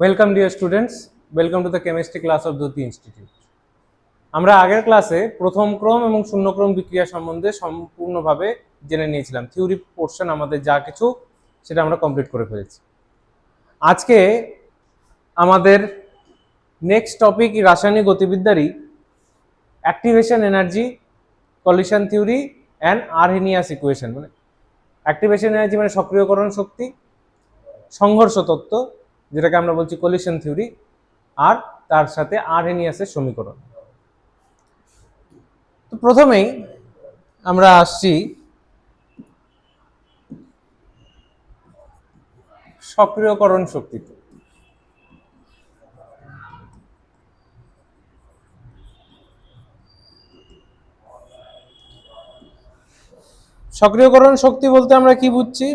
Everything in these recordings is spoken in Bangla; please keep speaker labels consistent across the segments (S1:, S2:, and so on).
S1: Welcome dear students welcome to the chemistry class of Dyuti institute আমরা আগের ক্লাসে প্রথম ক্রম এবং শূন্যক্রম বিক্রিয়া সম্বন্ধে সম্পূর্ণভাবে জেনে নিয়েছিলাম। থিওরি পোর্শন আমাদের যা কিছু সেটা আমরা কমপ্লিট করে ফেলেছি। আজকে আমাদের নেক্সট টপিক রাসায়নিক গতিবিদ্যারই activation energy collision theory and Arrhenius equation মানে অ্যাক্টিভেশন এনার্জি মানে সক্রিয়করণ শক্তি, সংঘর্ষ তত্ত্ব যেটাকে আমরা বলছি কলিশন থিওরি আর তার সাথে আরহেনিয়াসের সমীকরণ। তো প্রথমেই আমরা আসছি সক্রিয়করণ শক্তিতে। সক্রিয়করণ শক্তি বলতে আমরা কি বুঝছি?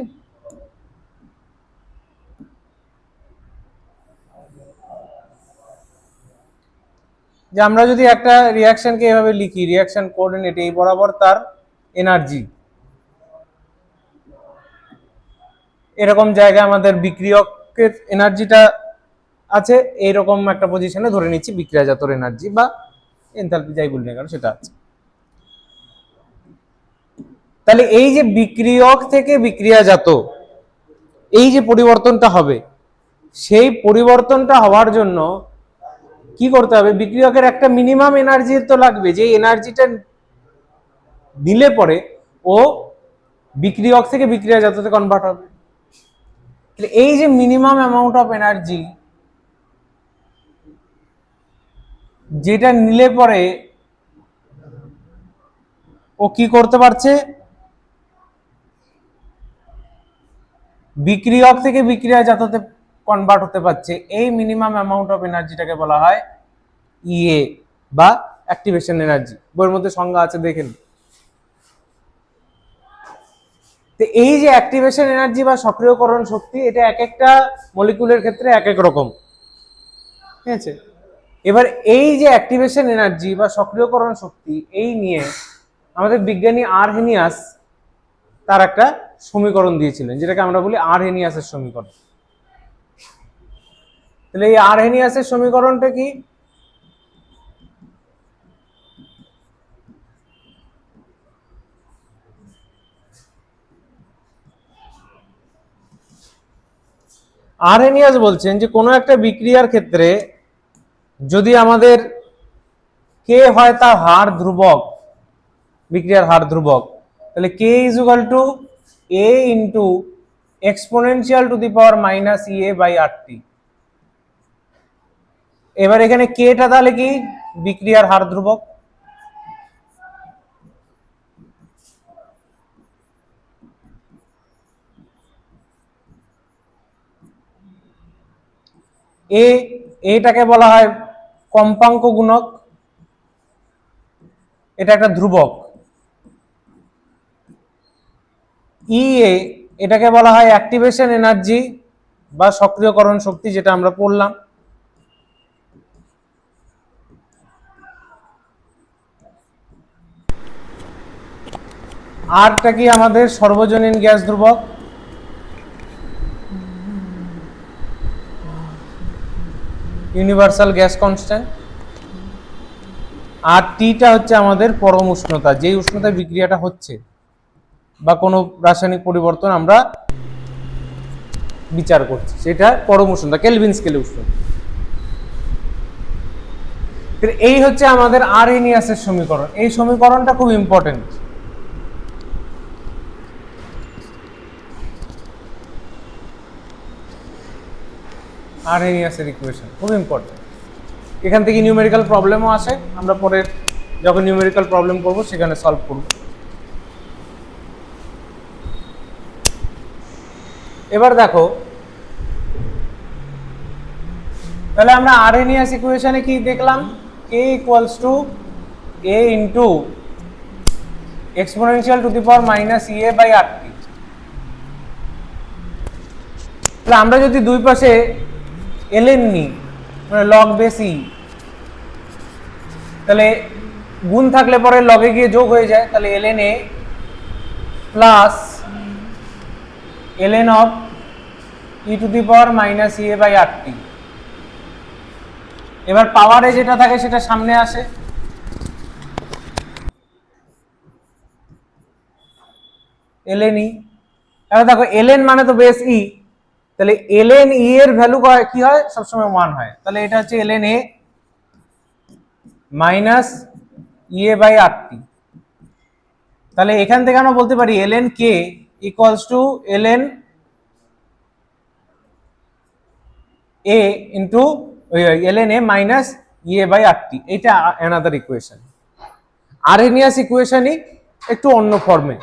S1: যে আমরা যদি একটা রিয়াকশনকে এভাবে লিখি রিয়াকশন কোঅর্ডিনেট এই বরাবর তার এনার্জি এরকম জায়গায় আমাদের বিক্রিয়কের এনার্জিটা আছে, এইরকম একটা পজিশনে ধরে নিচ্ছি বিক্রিয়াজাতর এনার্জি বা এনথালপি যাই বলি না কেন, সেটা আছে। তাহলে এই যে বিক্রিয়ক থেকে বিক্রিয়াজাত, এই যে পরিবর্তনটা হবে, সেই পরিবর্তনটা হওয়ার জন্য কি করতে হবে? বিক্রিয়কের একটা মিনিমাম এনার্জি তো লাগবে। যে এনার্জিটা দিলে পরে ও বিক্রিয়ক থেকে বিক্রিয়া বিক্রিয়াজাততে কনভার্ট হবে। এই যে মিনিমাম অ্যামাউন্ট অফ এনার্জি যেটা নিলে পরে ও কি করতে পারছে? বিক্রিয়ক থেকে বিক্রিয়াজাততে কনভার্ট হতে পারছে, এই মিনিমাম অ্যামাউন্ট অফ এনার্জিটাকে বলা হয় ইএ বা অ্যাক্টিভেশন এনার্জি বইয়ের মধ্যে সংজ্ঞা আছে দেখেন তো এই যে অ্যাক্টিভেশন এনার্জি বা সক্রিয়করণ শক্তি, এটা এক একটা মলিকুলের ক্ষেত্রে এক এক রকম। ঠিক আছে? এবার এই যে অ্যাক্টিভেশন এনার্জি বা সক্রিয়করণ শক্তি, এই নিয়ে আমাদের বিজ্ঞানী আরহেনিয়াস তার একটা সমীকরণ দিয়েছিলেন, যেটাকে আমরা বলি আরহেনিয়াসের সমীকরণ। তাহলে এই আরহেনিয়াসের সমীকরণটা কি? আরহেনিয়াস বলছেন যে কোনো একটা বিক্রিয়ার ক্ষেত্রে যদি আমাদের কে হয় তার হার ধ্রুবক, বিক্রিয়ার হার ধ্রুবক, তাহলে K is equal to A into exponential to the power minus EA by R T এবার এখানে কেটা তাহলে কি? বিক্রিয়ার হার ধ্রুবক। এ এটাকে বলা হয় কম্পাঙ্ক গুণক। এটা একটা ধ্রুবক। ই এ এটাকে বলা হয় অ্যাক্টিভেশন এনার্জি বা সক্রিয়করণ শক্তি, যেটা আমরা পড়লাম। আরটা কি আমাদের সর্বজনীন গ্যাস ধ্রুবক? Universal gas constant. আর টিটা হচ্ছে আমাদের পরম উষ্ণতা, যেই উষ্ণতায় বিক্রিয়াটা হচ্ছে বা কোনো রাসায়নিক পরিবর্তন আমরা বিচার করছি, সেটা পরম উষ্ণতা, কেলভিন স্কেলে উষ্ণতা। এই হচ্ছে আমাদের আরএনিয়াসের সমীকরণ। এই সমীকরণটা খুব ইম্পর্টেন্ট আরএনিয়াসের ইকুয়েশন খুব ইম্পর্টেন্ট এখান থেকে নিউমেরিক্যাল প্রবলেমও আসে, আমরা পরে যখন নিউমেরিক্যাল প্রবলেম করব, সেখানে সলভ করব। এবার দেখো, তাহলে আমরা আরএনিয়াস ইকুয়েশনে কি দেখলাম? K equals to A into exponential to the power minus EA by R T তাহলে আমরা যদি দুই পাশে এলএন নিই মানে লগ বেসি তাহলে গুণ থাকলে পরে লগে গিয়ে যোগ হয়ে যায়, তাহলে ln A plus ln of e to the power minus a by rt এবার পাওয়ারে যেটা থাকে সেটা সামনে আসে। এলএন ই এবার দেখো এলএন মানে তো বেস ই তাহলে এলএন ই এর ভ্যালু কি হয়? সবসময় ওয়ান হয়। তাহলে এটা হচ্ছে LN A minus EA by R T তাহলে এখান থেকে আমরা বলতে পারি ln K equals to ln A into ln A minus EA by R T এটা অ্যানাদার ইকুয়েশন আরহেনিয়াস ইকুয়েশনই একটু অন্য ফর্মে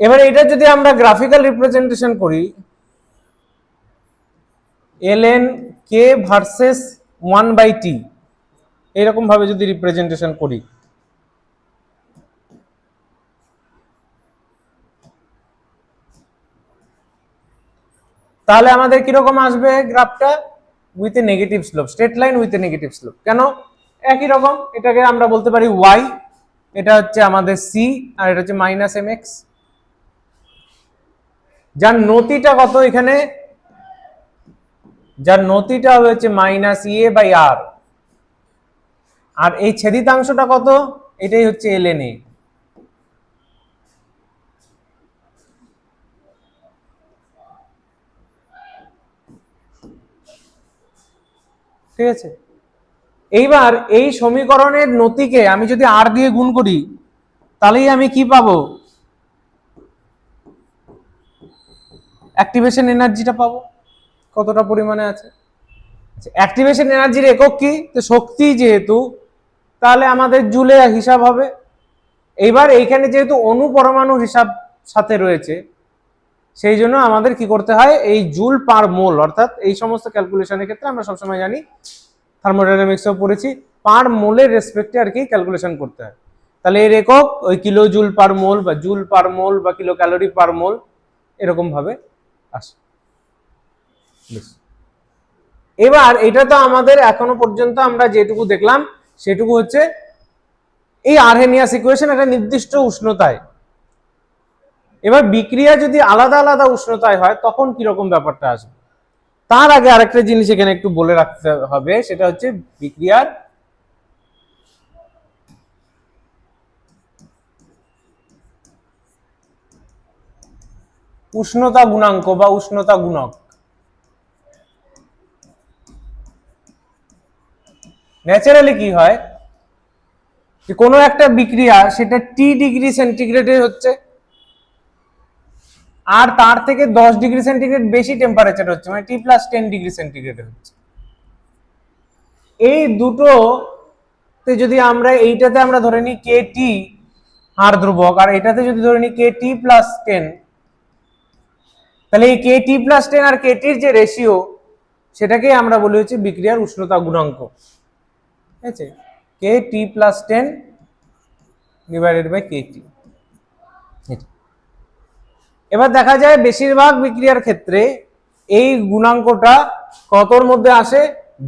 S1: এবার এটা যদি আমরা গ্রাফিক্যাল রিপ্রেজেন্টেশন করি ln K versus one by T এরকম ভাবে যদি রিপ্রেজেন্টেশন করি। তাহলে আমাদের কীরকম আসবে গ্রাফটা with a negative slope straight line with a negative slope কেন? একই রকম, এটাকে আমরা বলতে পারি ওয়াই এটা হচ্ছে আমাদের সি আর এটা হচ্ছে মাইনাস এম এক্স যার নতিটা কত এখানে? যার নতিটা হচ্ছে মাইনাস ইএ বাই আর আর এই ছেদিতাংশটা কত? এটাই হচ্ছে এল এন এ ঠিক আছে? এইবার এই সমীকরণের নতিকে আমি যদি আর দিয়ে গুণ করি, তাহলেই আমি কি পাবো? অ্যাক্টিভেশন এনার্জিটা পাবো। কতটা পরিমাণে আছে? অ্যাক্টিভেশন এনার্জির একক কি? তো শক্তি যেহেতু, তাহলে আমাদের জুলে হিসাব হবে। এইবার এইখানে যেহেতু অণু পরমাণু হিসাব সাথে রয়েছে, সেই জন্য আমাদের কি করতে হয়? এই জুল পার মোল, অর্থাৎ এই সমস্ত ক্যালকুলেশনের ক্ষেত্রে আমরা সবসময় জানি থার্মোডাইনামিক্সও পড়েছি, পার মোলের রেসপেক্টে আর কি ক্যালকুলেশন করতে হয়। তাহলে এর একক ওই কিলো জুল পার মোল বা জুল পার মোল বা কিলো ক্যালোরি পার মোল এরকম ভাবে আসে। এবার এটা তো আমাদের এখনও পর্যন্ত আমরা যেটুকু দেখলাম, সেটুকু হচ্ছে এই আরহেনিয়াস ইকুয়েশন একটা নির্দিষ্ট উষ্ণতায়। এবার বিক্রিয়া যদি আলাদা আলাদা উষ্ণতায় হয়, তখন কীরকম ব্যাপারটা আসবে? তার আগে আরেকটা জিনিস এখানে একটু বলে রাখতে হবে, সেটা হচ্ছে বিক্রিয়ার উষ্ণতা গুণাঙ্ক বা উষ্ণতা গুণক। ন্যাচারালি কি হয়? যে কোনো একটা বিক্রিয়া, সেটা টি ডিগ্রি সেন্টিগ্রেডে হচ্ছে। আর তার থেকে দশ ডিগ্রি সেন্টিগ্রেড বেশি টেম্পারেচার হচ্ছে মানে টি প্লাস টেন ডিগ্রি সেন্টিগ্রেডে হচ্ছে। এই দুটোতে যদি আমরা, এইটাতে আমরা ধরে নিই কে টি হার ধ্রুবক, আর এটাতে যদি ধরে নিই কে টি প্লাস টেন তাহলে এই কে টি প্লাস টেন আর কে টির যে রেশিও সেটাকেই আমরা বলি হচ্ছে বিক্রিয়ার উষ্ণতা গুণাঙ্ক। ঠিক আছে? K T plus ten divided by K T এবার দেখা যায় বেশিরভাগ বিক্রিয়ার ক্ষেত্রে এই গুণাঙ্কটা কতর মধ্যে আসে?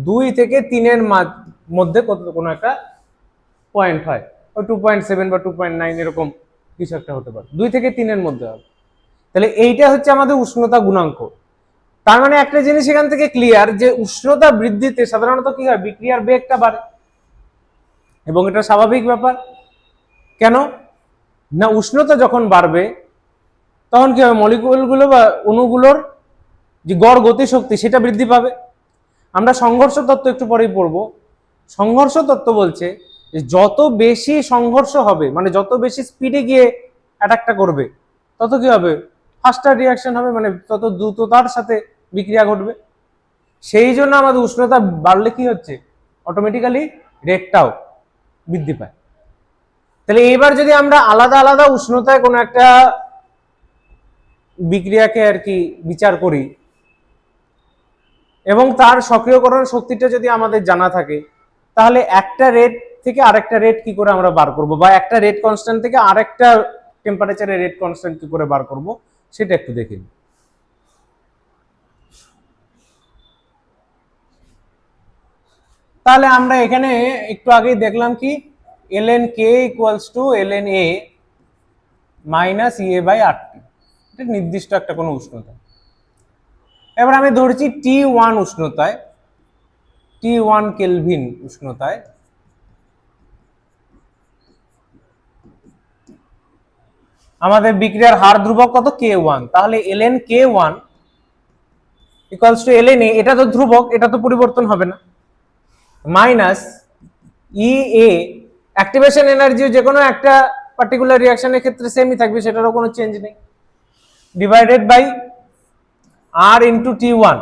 S1: দুই থেকে তিনের মধ্যে কত কোনো একটা পয়েন্ট হয়। ওই টু পয়েন্ট সেভেন বা টু পয়েন্ট নাইন এরকম কিছু একটা হতে পারে। দুই থেকে তিনের মধ্যে হবে। তাহলে এইটা হচ্ছে আমাদের উষ্ণতা গুণাঙ্ক। তার মানে একটা জিনিস এখান থেকে ক্লিয়ার যে উষ্ণতা বৃদ্ধিতে সাধারণত কি হয়? বিক্রিয়ার বেগটা বাড়ে। এবং এটা স্বাভাবিক ব্যাপার। কেন? না, উষ্ণতা যখন বাড়বে, তখন কি হবে? মলিকুলগুলো বা অণুগুলোর যে গড় গতিশক্তি, সেটা বৃদ্ধি পাবে। আমরা সংঘর্ষ তত্ত্ব একটু পরেই পড়ব। সংঘর্ষ তত্ত্ব বলছে যে যত বেশি সংঘর্ষ হবে মানে যত বেশি স্পিডে গিয়ে অ্যাটাকটা করবে, তত কি হবে? ফাস্টার রিয়াকশন হবে মানে তত দ্রুততার সাথে বিক্রিয়া ঘটবে। সেই জন্য আমাদের উষ্ণতা বাড়লে কি হচ্ছে? অটোমেটিক্যালি রেটটাও বৃদ্ধি পায়। তাহলে এবার যদি আমরা আলাদা আলাদা উষ্ণতায় কোনো একটা বিক্রিয়াকে আর কি বিচার করি, এবং তার সক্রিয়করণ শক্তিটা যদি আমাদের জানা থাকে, তাহলে একটা রেট থেকে আরেকটা রেট কি করে আমরা বার করব? বা একটা রেট কনস্ট্যান্ট থেকে আরেকটা টেম্পারেচারের রেট কনস্ট্যান্ট কি করে বার করব? সেটা একটু দেখে তাহলে আমরা এখানে একটু আগেই দেখলাম কি L N K equals to L N A minus EA by R T এটা নির্দিষ্ট একটা কোনো উষ্ণতা। এবার আমি ধরছি টি ওয়ান উষ্ণতায় টি ওয়ান কেলভিন উষ্ণতায়। আমাদের বিক্রিয়ার হার ধ্রুবক কত? কে ওয়ান তাহলে ln K one equals to ln A এটা তো ধ্রুবক, এটা তো পরিবর্তন হবে না। মাইনাস ই এ অ্যাক্টিভেশন এনার্জিও যে কোনো একটা পার্টিকুলার রিয়াকশনের ক্ষেত্রে সেমই থাকবে, সেটারও কোনো চেঞ্জ নেই। Divided by R into T one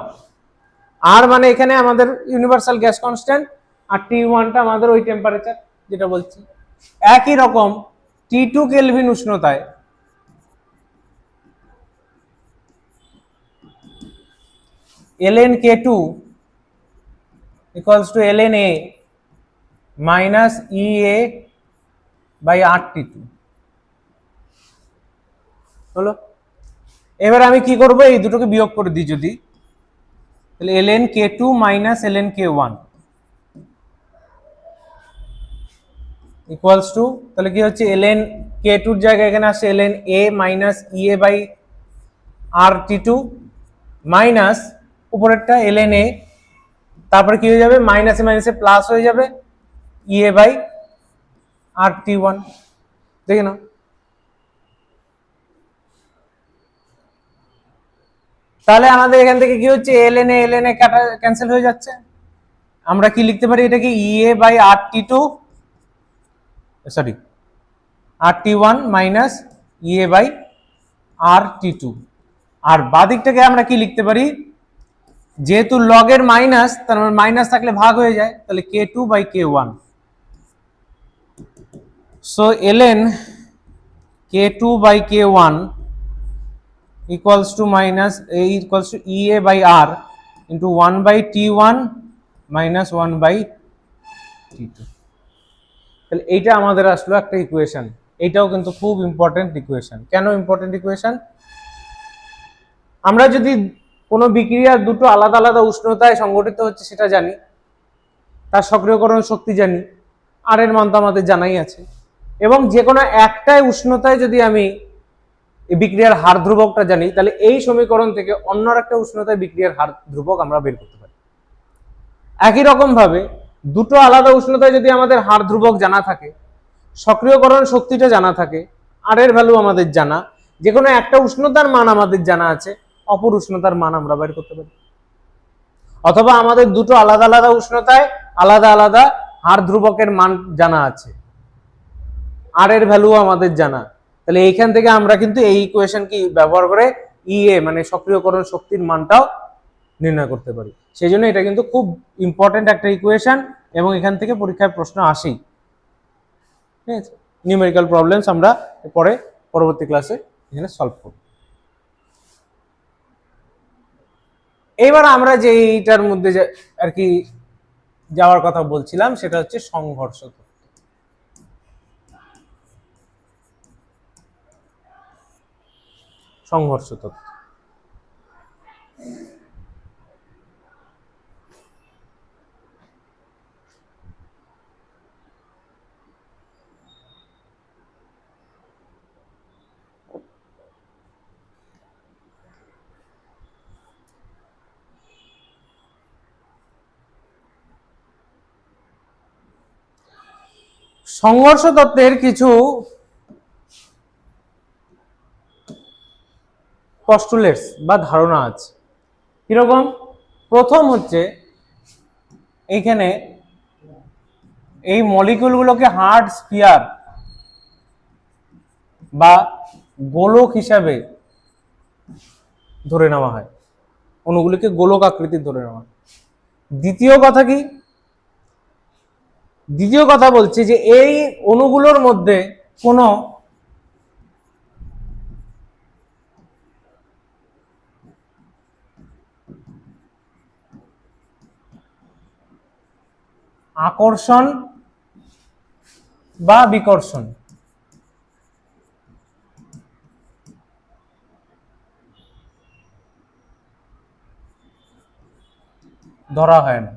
S1: R মানে এখানে আমাদের ইউনিভার্সাল গ্যাস কনস্ট্যান্ট আর টি ওয়ানটা আমাদের ওই টেম্পারেচার যেটা বলছি। একই রকম টি টু কেলভিন উষ্ণতায় ln k2 equals to ln a minus ea by rt2 হলো? এবার আমি কি করব? এই দুটোকে বিয়োগ করে দিই যদি। তাহলে ln k2 minus ln k1 equals to তাহলে কি হচ্ছে? ln k2 এর জায়গায় এখানে আসছে, ln a minus ea by rt2 minus উপরেরটা ln a তারপরে কি হয়ে যাবে? মাইনাসে মাইনাসে প্লাস হয়ে যাবে। ইএ বাই আর টি ওয়ান দেখে নাও। তাহলে আমাদের এখান থেকে কি হচ্ছে? এলএন এ এলএন এ কাটা ক্যান্সেল হয়ে যাচ্ছে। আমরা কি লিখতে পারি এটাকে? EA by R T two sorry R T one minus EA by R T two আর বাদিকটাকে আমরা কি লিখতে পারি? যেহেতু লগের মাইনাস তার মানে মাইনাস থাকলে ভাগ হয়ে যায়, তাহলে K two by K one so ln K two by K one equals to minus equals to E A by R into one by T one minus one by T two তাহলে এইটা আমাদের আসলো একটা ইকুয়েশন এইটাও কিন্তু খুব ইম্পর্টেন্ট ইকুয়েশন কেন ইম্পর্টেন্ট ইকুয়েশন আমরা যদি কোনো বিক্রিয়া দুটো আলাদা আলাদা উষ্ণতায় সংগঠিত হচ্ছে সেটা জানি। তার সক্রিয়করণ শক্তি জানি। আর এর মান তো আমাদের জানাই আছে। এবং যে কোনো একটাই উষ্ণতায় যদি আমি বিক্রিয়ার হার ধ্রুবকটা জানি, তাহলে এই সমীকরণ থেকে অন্য একটা উষ্ণতায় বিক্রিয়ার হার ধ্রুবক আমরা বের করতে পারি। একই রকম ভাবে দুটো আলাদা উষ্ণতায় যদি আমাদের হার ধ্রুবক জানা থাকে, সক্রিয়করণ শক্তিটা জানা থাকে আর এর ভ্যালু আমাদের জানা যে কোনো একটা উষ্ণতার মান আমাদের জানা আছে অপর উষ্ণতার মান আমরা বের করতে পারি। অথবা আমাদের দুটো আলাদা আলাদা উষ্ণতায় আলাদা আলাদা হার ধ্রুবকের মান জানা আছে। আর এর ভ্যালু আমাদের জানা। তাহলে এইখান থেকে আমরা কিন্তু এই ইকুয়েশন কি ব্যবহার করে ইএ মানে সক্রিয়করণ শক্তির মানটাও নির্ণয় করতে পারি। সেই জন্য এটা কিন্তু খুব ইম্পর্টেন্ট একটা ইকুয়েশন এবং এখান থেকে পরীক্ষায় প্রশ্ন আসেই। ঠিক আছে? নিউমেরিক্যাল প্রবলেমস আমরা পরে পরবর্তী ক্লাসে এখানে সলভ করব। এইবার আমরা যে এইটার মধ্যে আর কি যাওয়ার কথা বলছিলাম, সেটা হচ্ছে সংঘর্ষ। সংঘর্ষ তত্ত্ব সংঘর্ষ তত্ত্বের কিছু পস্টুলেটস বা ধারণা আছে। কীরকম? প্রথম হচ্ছে, এইখানে এই মলিকুলগুলোকে হার্ড স্পিয়ার বা গোলক হিসাবে ধরে নেওয়া হয়। অণুগুলিকে গোলক আকৃতির ধরে নেওয়া দ্বিতীয় কথা কি? দ্বিতীয় কথা বলছে যে এই অণুগুলোর মধ্যে কোনো আকর্ষণ বা বিকর্ষণ। ধরা হয় না।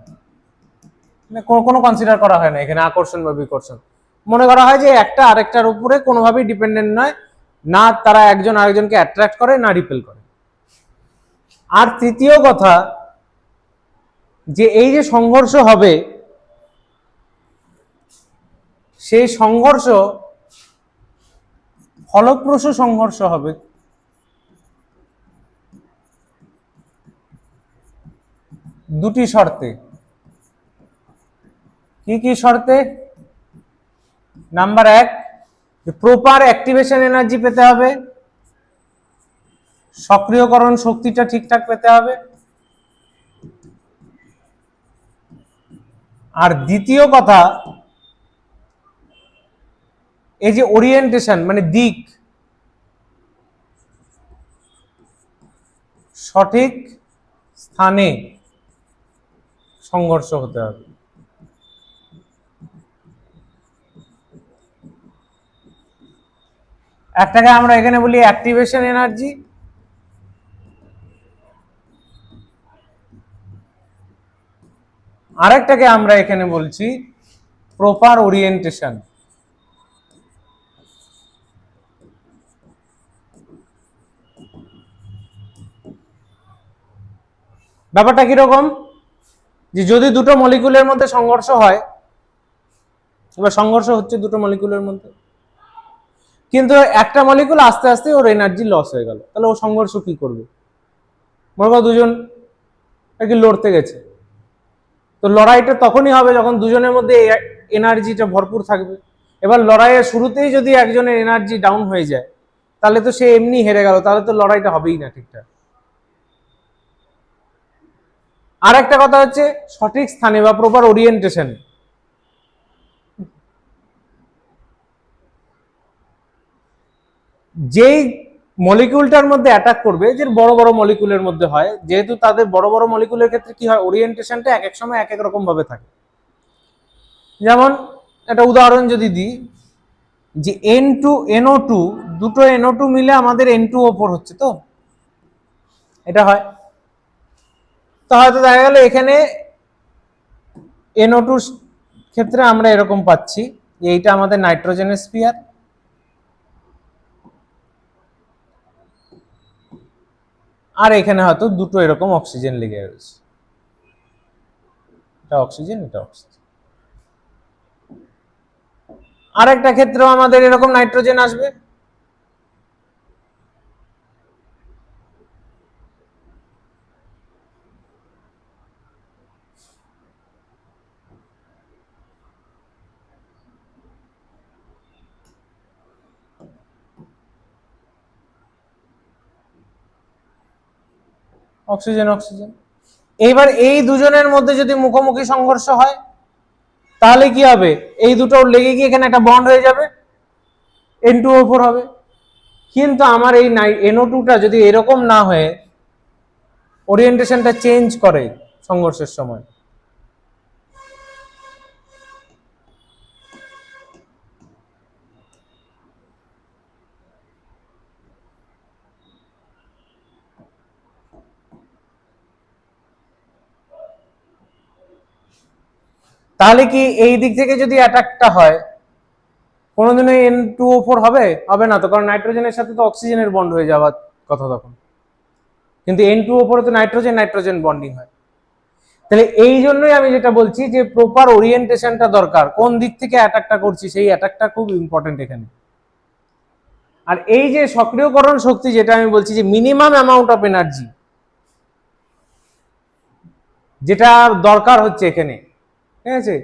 S1: কোনো কোনো কনসিডার করা হয় না, এখানে আকর্ষণ বা বিকর্ষণ মনে করা হয় যে একটা আরেকটার উপরে কোনোভাবেই ডিপেন্ডেন্ট নয়, না তারা একজন আরেকজনকে অ্যাট্রাক্ট করে, না রিপেল করে। আর তৃতীয় কথা, যে এই যে সংঘর্ষ হবে, সেই সংঘর্ষ, ফলপ্রসূ সংঘর্ষ হবে। দুটি শর্তে। কি কি শর্তে? নাম্বার এক প্রপার অ্যাক্টিভেশন এনার্জি পেতে হবে, সক্রিয়করণ শক্তিটা ঠিকঠাক পেতে হবে। আর দ্বিতীয় কথা, এই যে ওরিয়েন্টেশন মানে দিক, সঠিক স্থানে সংঘর্ষ হতে হবে। একটাকে আমরা এখানে বলি অ্যাক্টিভেশন এনার্জি আরেকটাকে আমরা এখানে বলছি প্রপার ওরিয়েন্টেশন ব্যাপারটা কীরকম? যে যদি দুটো মলিকুলের মধ্যে সংঘর্ষ হয়, এবার সংঘর্ষ হচ্ছে দুটো মলিকুলের মধ্যে। কিন্তু একটা মলিকুল আস্তে আস্তে ওর এনার্জি লস হয়ে গেল। তাহলে ও সংঘর্ষ কি করবে? মনে দুজন আর লড়তে গেছে? তো লড়াইটা তখনই হবে যখন দুজনের মধ্যে এনার্জিটা ভরপুর থাকবে। এবার লড়াইয়ের শুরুতেই যদি একজনের এনার্জি ডাউন হয়ে যায়, তাহলে তো সে এমনি হেরে গেল, তাহলে তো লড়াইটা হবেই না ঠিকঠাক। আর একটা কথা হচ্ছে সঠিক স্থানে বা প্রপার ওরিয়েন্টেশন যেই মলিকিউলটার মধ্যে অ্যাটাক করবে, যে বড় বড় মলিকুলের মধ্যে হয়, যেহেতু তাদের বড় বড় মলিকুলের ক্ষেত্রে কি হয় ওরিয়েন্টেশনটা এক এক সময় এক এক রকম ভাবে থাকে। যেমন একটা উদাহরণ যদি দিই, যে এন টু এনও টু দুটো এনও টু মিলে আমাদের এন টু ওপর হচ্ছে তো? এটা হয়। তো হয়তো দেখা গেল এখানে এনও টুর ক্ষেত্রে আমরা এরকম পাচ্ছি এইটা আমাদের নাইট্রোজেনের স্পিয়ার আর এখানে হয়তো দুটো এরকম অক্সিজেন লেগে রয়েছে। এটা অক্সিজেন এটা অক্সিজেন আর একটা ক্ষেত্রেও আমাদের এরকম নাইট্রোজেন আসবে। Oxygen oxygen. এইবার এই দুজনের মধ্যে যদি মুখোমুখি সংঘর্ষ হয়, তাহলে কি হবে? এই দুটো লেগে গিয়ে এখানে একটা বন্ড হয়ে যাবে এন টু ওপর হবে। কিন্তু আমার এই নাই এনও টুটা যদি এরকম না হয়ে ওরিয়েন্টেশনটা চেঞ্জ করে সংঘর্ষের সময় তাহলে কি এই দিক থেকে যদি অ্যাটাকটা হয়, কোনোদিনই এন টু ও ফোর হবে? হবে না তো, কারণ নাইট্রোজেনের সাথে তো অক্সিজেনের বন্ড হয়ে যাওয়ার কথা তখন। কিন্তু এন টু ও ফোরে তো নাইট্রোজেন নাইট্রোজেন বন্ডিং হয়। তাহলে এই জন্যই আমি যেটা বলছি যে প্রপার ওরিয়েন্টেশনটা দরকার। কোন দিক থেকে অ্যাটাকটা করছি, সেই অ্যাটাকটা খুব ইম্পর্টেন্ট এখানে। আর এই যে সক্রিয়করণ শক্তি যেটা আমি বলছি যে মিনিমাম অ্যামাউন্ট অফ এনার্জি যেটা দরকার হচ্ছে এখানে। ঠিক আছে?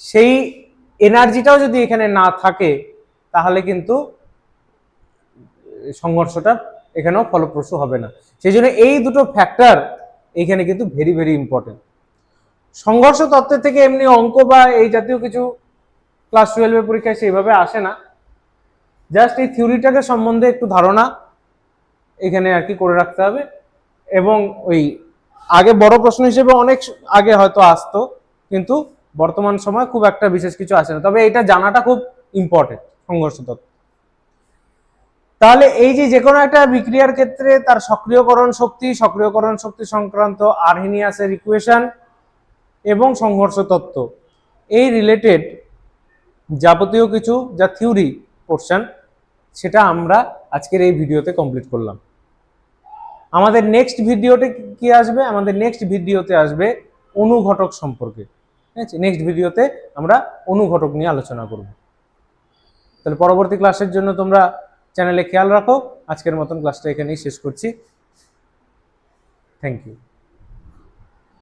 S1: সেই এনার্জিটাও যদি এখানে না থাকে, তাহলে কিন্তু সংঘর্ষটা এখানেও ফলপ্রসূ হবে না। সেই জন্য এই দুটো ফ্যাক্টর এখানে কিন্তু ভেরি ভেরি ইম্পর্টেন্ট সংঘর্ষ তত্ত্বের থেকে এমনি অঙ্ক বা এই জাতীয় কিছু ক্লাস টুয়েলভের পরীক্ষায় সেইভাবে আসে না। জাস্ট এই থিওরিটাকে সম্বন্ধে একটু ধারণা এখানে আর কি করে রাখতে হবে। এবং ওই আগে বড় প্রশ্ন হিসেবে অনেক আগে হয়তো আসতো। কিন্তু বর্তমান সময় খুব একটা বিশেষ কিছু আসে না। তবে এটা জানাটা খুব ইম্পর্টেন্ট সংঘর্ষ তত্ত্ব তাহলে এই যে যে কোনো একটা বিক্রিয়ার ক্ষেত্রে তার সক্রিয়করণ শক্তি সক্রিয়করণ শক্তি সংক্রান্ত আরহিনিয়াসের ইকুয়েশন এবং সংঘর্ষ তত্ত্ব এই রিলেটেড যাবতীয় কিছু, যা থিওরি পোর্শন সেটা আমরা আজকের এই ভিডিওতে কমপ্লিট করলাম। আমাদের নেক্সট ভিডিওতে কি আসবে? আমাদের নেক্সট ভিডিওতে আসবে অনুঘটক সম্পর্কে। ঠিক আছে? নেক্সট ভিডিওতে আমরা অনুঘটক নিয়ে আলোচনা করব। তাহলে পরবর্তী ক্লাসের জন্য তোমরা চ্যানেলে খেয়াল রাখো। আজকের মতন ক্লাসটা এখানেই শেষ করছি। Thank you